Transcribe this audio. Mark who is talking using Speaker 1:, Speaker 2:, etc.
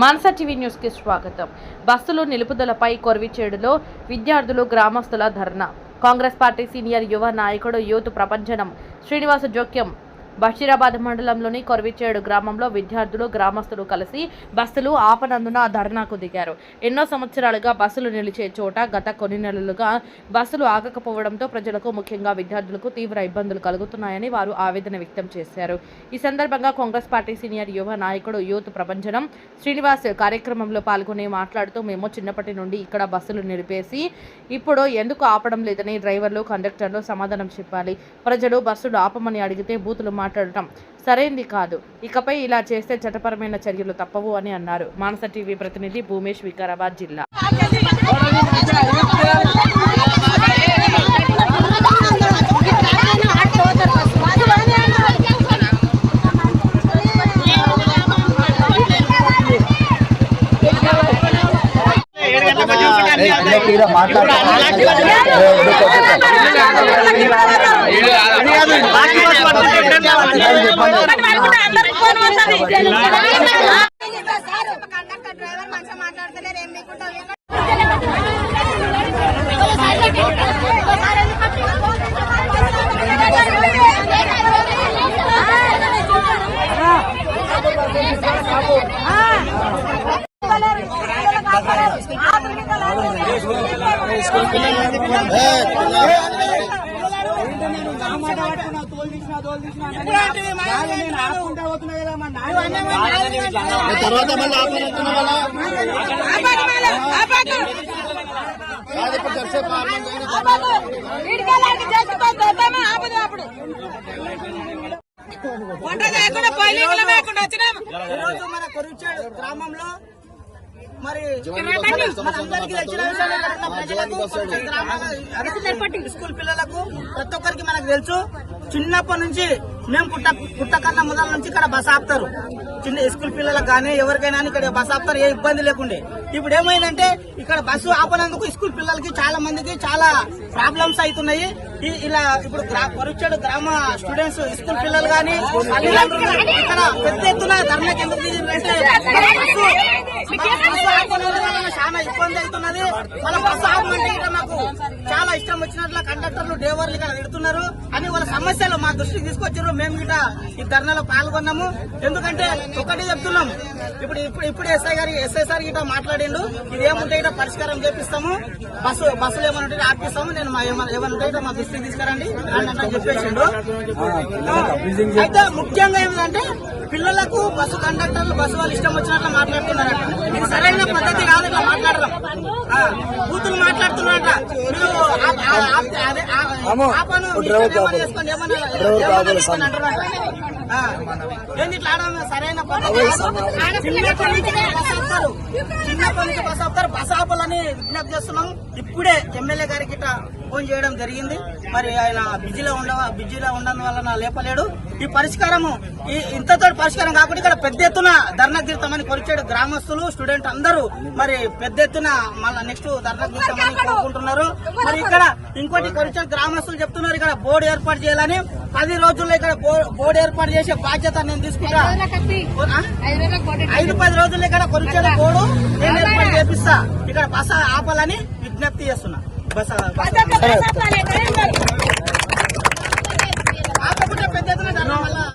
Speaker 1: మానస TV న్యూస్కి స్వాగతం. బస్సులు నిలుపుదలపై కొరవిచేడులో విద్యార్థులు గ్రామస్తుల ధర్నా. కాంగ్రెస్ పార్టీ సీనియర్ యువ నాయకుడు యూత్ ప్రపంచనం శ్రీనివాస జోక్యం. బషీరాబాద్ మండలంలోని కొరవిచేడు గ్రామంలో విద్యార్థులు గ్రామస్తులు కలిసి బస్సులు ఆపనందున ధర్నాకు దిగారు. ఎన్నో సంవత్సరాలుగా బస్సులు నిలిచే చోట గత కొన్ని నెలలుగా బస్సులు ఆగకపోవడంతో ప్రజలకు ముఖ్యంగా విద్యార్థులకు తీవ్ర ఇబ్బందులు కలుగుతున్నాయని వారు ఆవేదన వ్యక్తం చేశారు. ఈ సందర్భంగా కాంగ్రెస్ పార్టీ సీనియర్ యువ నాయకుడు యూత్ ప్రభంజనం శ్రీనివాస్ కార్యక్రమంలో పాల్గొని మాట్లాడుతూ మేము చిన్నప్పటి నుండి ఇక్కడ బస్సులు నిలిపేసి ఇప్పుడు ఎందుకు ఆపడం లేదని డ్రైవర్లు కండక్టర్లు సమాధానం చెప్పాలి. ప్రజలు బస్సులు ఆపమని అడిగితే బూతులు మాట్లాడటం సరైంది కాదు ఇకపై ఇలా చేస్తే చట్టపరమైన చర్యలు తప్పవు అని అన్నారు మానస టీవీ ప్రతినిధి భూమేష్ వికారాబాద్ జిల్లా
Speaker 2: కండక్టర్ డ్రైవర్ మంచిగా మాట్లాడతలేరు ఏం లేకుండా
Speaker 3: తర్వాత మళ్ళీ ఆపరేస్తున్నా వాళ్ళ కాదు ఇప్పుడు చర్చే పార్లమెంట్
Speaker 2: వంట లేకుండా పొయ్యిలు లేకుండా వచ్చినాము.
Speaker 4: ఈరోజు మన కొరిచేడు గ్రామంలో మరి విషయాలు ఇక్కడ ప్రజలకు, స్కూల్ పిల్లలకు ప్రతి ఒక్కరికి మనకు తెలుసు. చిన్నప్పటి నుంచి మేము పుట్ట పుట్టకన్నా మొదల నుంచి ఇక్కడ బస్ ఆపుతారు. చిన్న స్కూల్ పిల్లలకు కానీ ఎవరికైనా కానీ ఇక్కడ బస్ ఆపుతారు. ఏ ఇబ్బంది లేకుండే. ఇప్పుడు ఏమైందంటే ఇక్కడ బస్సు ఆపనందుకు స్కూల్ పిల్లలకి చాలా మందికి చాలా ప్రాబ్లమ్స్ అవుతున్నాయి. ఇలా ఇప్పుడు కొరిచేడు గ్రామ స్టూడెంట్స్ స్కూల్ పిల్లలు కానీ ఇక్కడ పెద్ద ధర్నాకి ఎందుకు దిగిందంటే బస్సు చాలా ఇబ్బంది అవుతున్నది. మన బస్సు ఆపమంటే ఇక్కడ మాకు వచ్చినట్లు కండక్టర్లు డ్రైవర్లు ఇక్కడ తిడుతున్నారు. అని వాళ్ళ సమస్యలు మా దృష్టికి తీసుకొచ్చారు. మేము గిట ఈ ధర్నాలో పాల్గొన్నాము. ఎందుకంటే ఒకటి చెప్తున్నాం. ఇప్పుడు ఇప్పుడు ఇప్పుడు ఎస్ఐ గారి ఎస్ఐ సార్ గిట మాట్లాడిండు. ఇది ఏముంటే గిట పరిష్కారం చేపిస్తాము. బస్సు బస్సులు ఏమైనా ఉంటే ఆపిస్తాము నేను మా ఏమైనా ఉంటే మా దృష్టికి తీసుకురండి. అని అంటే చెప్పేసిండు అయితే ముఖ్యంగా ఏంటంటే పిల్లలకు బస్సు కండక్టర్లు బస్సు వాళ్ళు ఇష్టం వచ్చినట్లు మాట్లాడుతున్నారట. ఇది సరైన పద్ధతి కాదు ఇట్లా మాట్లాడడం. బూతులు మాట్లాడుతున్నారట. మీరు ఆ- అదే ఆ- ఆపను ఏంది ఇట్లా సరైన. చిన్నప్పటి నుంచి బస్సు ఆపుతారు. చిన్నప్పటి నుంచి బస్సు ఆపుతారు. బస్సు ఆపాలని విజ్ఞప్తి చేస్తున్నాం. ఇప్పుడే ఎమ్మెల్యే గారికి ఇట్లా ఫోన్ చేయడం జరిగింది. మరి ఆయన బిజీలో ఉండవ బిజీలో ఉండడం వలన లేపలేడు. ఈ పరిష్కారము ఈ ఇంతతో పరిష్కారం కాకుండా ఇక్కడ పెద్ద ఎత్తున ధర్నా తీర్థమని కొరిచాడు గ్రామస్తులు స్టూడెంట్ అందరూ. మరి పెద్ద ఎత్తున మళ్ళీ నెక్స్ట్ ధర్నా తీర్థమని కోరుకుంటున్నారు. మరి ఇక్కడ ఇంకోటి కొరిచాడు గ్రామస్తులు చెప్తున్నారు ఇక్కడ బోర్డు ఏర్పాటు చేయాలని. పది రోజుల్లో ఇక్కడ బోర్డు ఏర్పాటు చేసే బాధ్యత నేను తీసుకుంటా? ఐదు పది రోజుల్లో ఇక్కడ కొరిచేద బోర్డు నేను ఏర్పాటు చేపిస్తా. ఇక్కడ బస ఆపాలని విజ్ఞప్తి చేస్తున్నా. బస